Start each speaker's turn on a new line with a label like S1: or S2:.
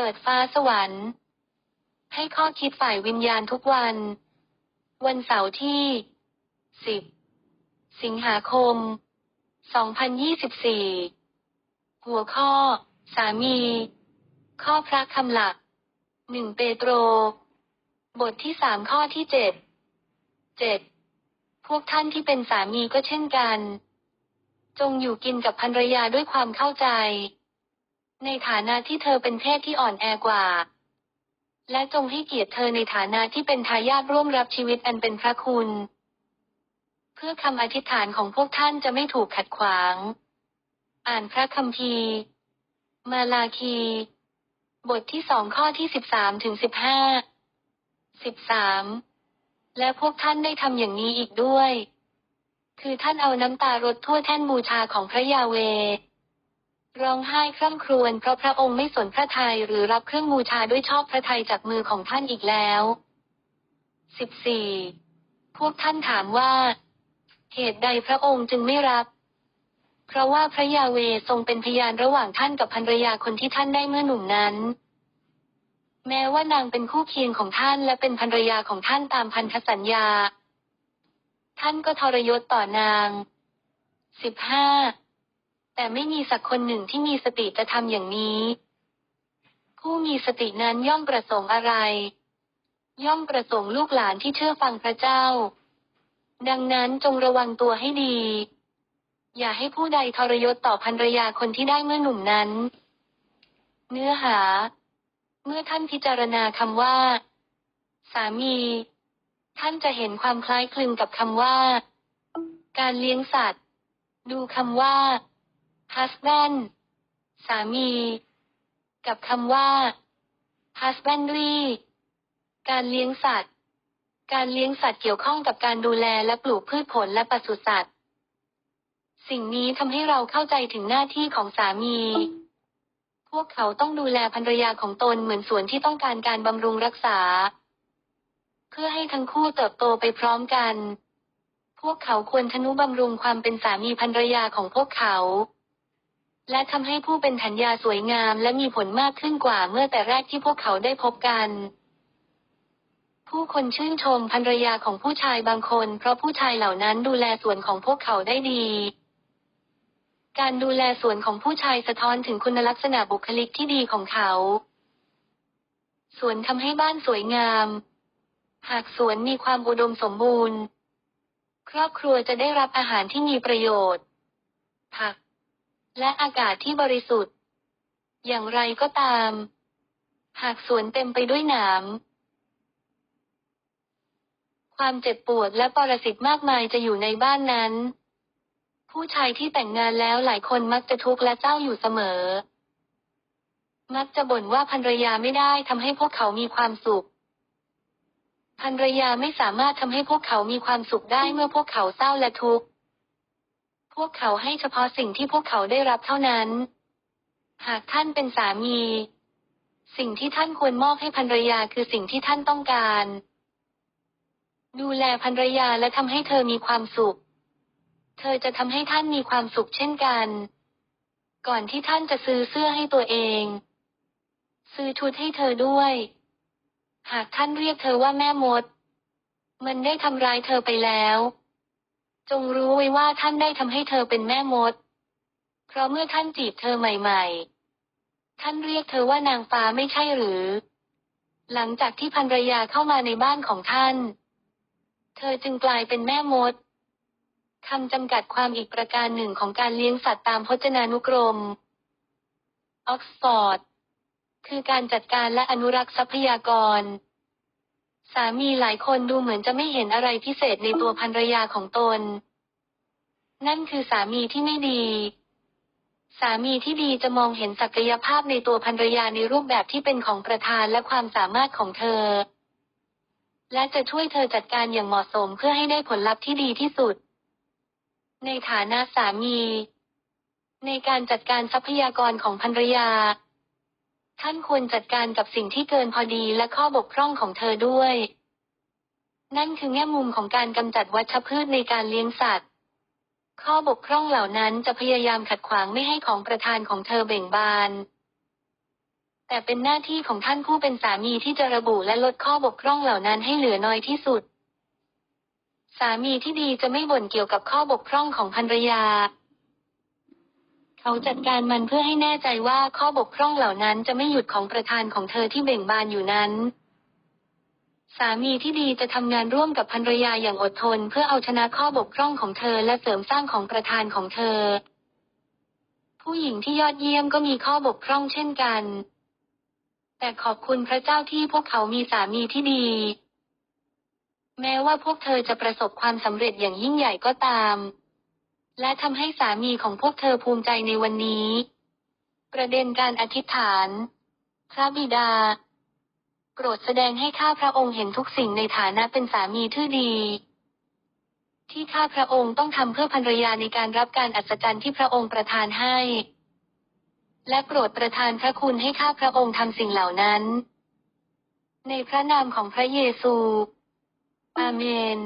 S1: ปิดฟ้าสวรรค์ ให้ข้อคิดฝ่ายวิญญาณทุกวัน วันเสาร์ที่ 10 สิงหาคม 2024 หัวข้อ สามี ข้อพระคำหลัก หนึ่งเปโตร บทที่สามข้อที่เจ็ด เจ็ด พวกท่านที่เป็นสามีก็เช่นกัน จงอยู่กินกับภรรยาด้วยความเข้าใจ ในฐานะที่เธอเป็นเพศที่อ่อนแอกว่า และจงให้เกียรติเธอในฐานะที่เป็นทายาทร่วมรับชีวิตอันเป็นพระคุณ เพื่อคำอธิษฐานของพวกท่านจะไม่ถูกขัดขวาง อ่านพระคัมภีร์ มาลาคี บทที่สองข้อที่สิบสามถึงสิบห้าสิบสามและพวกท่านได้ทำอย่างนี้อีกด้วย คือท่านเอาน้ำตารดทั่วแท่นบูชาของพระยาเว ร้องไห้คร่ำครวญเพราะพระองค์ไม่สนพระทัยหรือรับเครื่องบูชาด้วยชอบพระทัยจากมือของท่านอีกแล้วสิบสี่พวกท่านถามว่า เหตุใดพระองค์จึงไม่รับ เพราะว่าพระยาเวทรงเป็นพยานระหว่างท่านกับภรรยาคนที่ท่านได้เมื่อหนุ่มนั้น แม้ว่านางเป็นคู่เคียงของท่านและเป็นภรรยาของท่านตามพันธสัญญา ท่านก็ทรยศต่อนางสิบห้า แต่ไม่มีสักคนหนึ่งที่มีสติจะทำอย่างนี้ ผู้มีสตินั้นย่อมประสงค์อะไร ย่อมประสงค์ลูกหลานที่เชื่อฟังพระเจ้า ดังนั้นจงระวังตัวให้ดี อย่าให้ผู้ใดทรยศต่อภรรยาคนที่ได้เมื่อหนุ่มนั้น เนื้อหา เมื่อท่านพิจารณาคำว่า สามี ท่านจะเห็นความคล้ายคลึงกับคำว่า การเลี้ยงสัตว์ ดูคำว่า husband สามี กับคำว่า husbandry การเลี้ยงสัตว์ การเลี้ยงสัตว์เกี่ยวข้องกับการดูแลและปลูกพืชผลและปศุสัตว์ สิ่งนี้ทำให้เราเข้าใจถึงหน้าที่ของสามี พวกเขาต้องดูแลภรรยาของตนเหมือนสวนที่ต้องการการบำรุงรักษา เพื่อให้ทั้งคู่เติบโตไปพร้อมกัน พวกเขาควรทนุบำรุงความเป็นสามีภรรยาของพวกเขา และทำให้ผู้เป็นถัญญาสวยงามและมีผลมากขึ้นกว่าเมื่อแต่แรกที่พวกเขาได้พบกัน ผู้คนชื่นชมภรรยาของผู้ชายบางคน เพราะผู้ชายเหล่านั้นดูแลส่วนของพวกเขาได้ดี การดูแลส่วนของผู้ชายสะท้อนถึงคุณลักษณะบุคลิกที่ดีของเขาสวนทำให้บ้านสวยงาม หากสวนมีความอุดมสมบูรณ์ ครอบครัวจะได้รับอาหารที่มีประโยชน์ ผัก และอากาศที่บริสุทธิ์ อย่างไรก็ตาม หากสวนเต็มไปด้วยหนามความเจ็บปวดและปรสิตมากมายจะอยู่ในบ้านนั้น ผู้ชายที่แต่งงานแล้วหลายคนมักจะทุกข์และเจ้าอยู่เสมอ มักจะบ่นว่าภรรยาไม่ได้ทำให้พวกเขามีความสุขภรรยาไม่สามารถทำให้พวกเขามีความสุขได้เมื่อพวกเขาเศร้าและทุกข์ วกเขาให้เฉพาะสิ่งที่พวกเขาได้รับเท่านั้น หากท่านเป็นสามี สิ่งที่ท่านควรมอบให้ภรรยาคือสิ่งที่ท่านต้องการ ดูแลภรรยาและทำให้เธอมีความสุข เธอจะทำให้ท่านมีความสุขเช่นกัน ก่อนที่ท่านจะซื้อเสื้อให้ตัวเอง ซื้อชุดให้เธอด้วย หากท่านเรียกเธอว่าแม่มด มันได้ทำร้ายเธอไปแล้ว จงรู้ไว้ว่าท่านได้ทำให้เธอเป็นแม่มด เพราะเมื่อท่านจีบเธอใหม่ๆ ท่านเรียกเธอว่านางฟ้าไม่ใช่หรือ หลังจากที่ภรรยาเข้ามาในบ้านของท่าน เธอจึงกลายเป็นแม่มดคำจำกัดความอีกประการหนึ่งของการเลี้ยงสัตว์ตามพจนานุกรม ออกซฟอร์ด คือการจัดการและอนุรักษ์ทรัพยากร สามีหลายคนดูเหมือนจะไม่เห็นอะไรพิเศษในตัวภรรยาของตน นั่นคือสามีที่ไม่ดี สามีที่ดีจะมองเห็นศักยภาพในตัวภรรยาในรูปแบบที่เป็นของประธานและความสามารถของเธอ และจะช่วยเธอจัดการอย่างเหมาะสมเพื่อให้ได้ผลลัพธ์ที่ดีที่สุด ในฐานะสามี ในการจัดการทรัพยากรของภรรยา ท่านควรจัดการกับสิ่งที่เกินพอดีและข้อบกพร่องของเธอด้วย นั่นคือแง่มุมของการกำจัดวัชพืชในการเลี้ยงสัตว์ ข้อบกพร่องเหล่านั้นจะพยายามขัดขวางไม่ให้ของประธานของเธอเบ่งบาน แต่เป็นหน้าที่ของท่านผู้เป็นสามีที่จะระบุและลดข้อบกพร่องเหล่านั้นให้เหลือน้อยที่สุด สามีที่ดีจะไม่บ่นเกี่ยวกับข้อบกพร่องของภรรยา เขาจัดการมันเพื่อให้แน่ใจว่าข้อบกพร่องเหล่านั้นจะไม่หยุดของประธานของเธอที่เบ่งบานอยู่นั้น สามีที่ดีจะทำงานร่วมกับภรรยาอย่างอดทน เพื่อเอาชนะข้อบกพร่องของเธอและเสริมสร้างของประธานของเธอ ผู้หญิงที่ยอดเยี่ยมก็มีข้อบกพร่องเช่นกัน แต่ขอบคุณพระเจ้าที่พวกเขามีสามีที่ดี แม้ว่าพวกเธอจะประสบความสำเร็จอย่างยิ่งใหญ่ก็ตาม และทำให้สามีของพวกเธอภูมิใจในวันนี้ ประเด็นการอธิษฐาน พระบิดา โปรดแสดงให้ข้าพระองค์เห็นทุกสิ่งในฐานะเป็นสามีที่ดี ที่ข้าพระองค์ต้องทำเพื่อภรรยาในการรับการอัศจรรย์ที่พระองค์ประทานให้ และโปรดประทานพระคุณให้ข้าพระองค์ทำสิ่งเหล่านั้น ในพระนามของพระเยซู อาเมน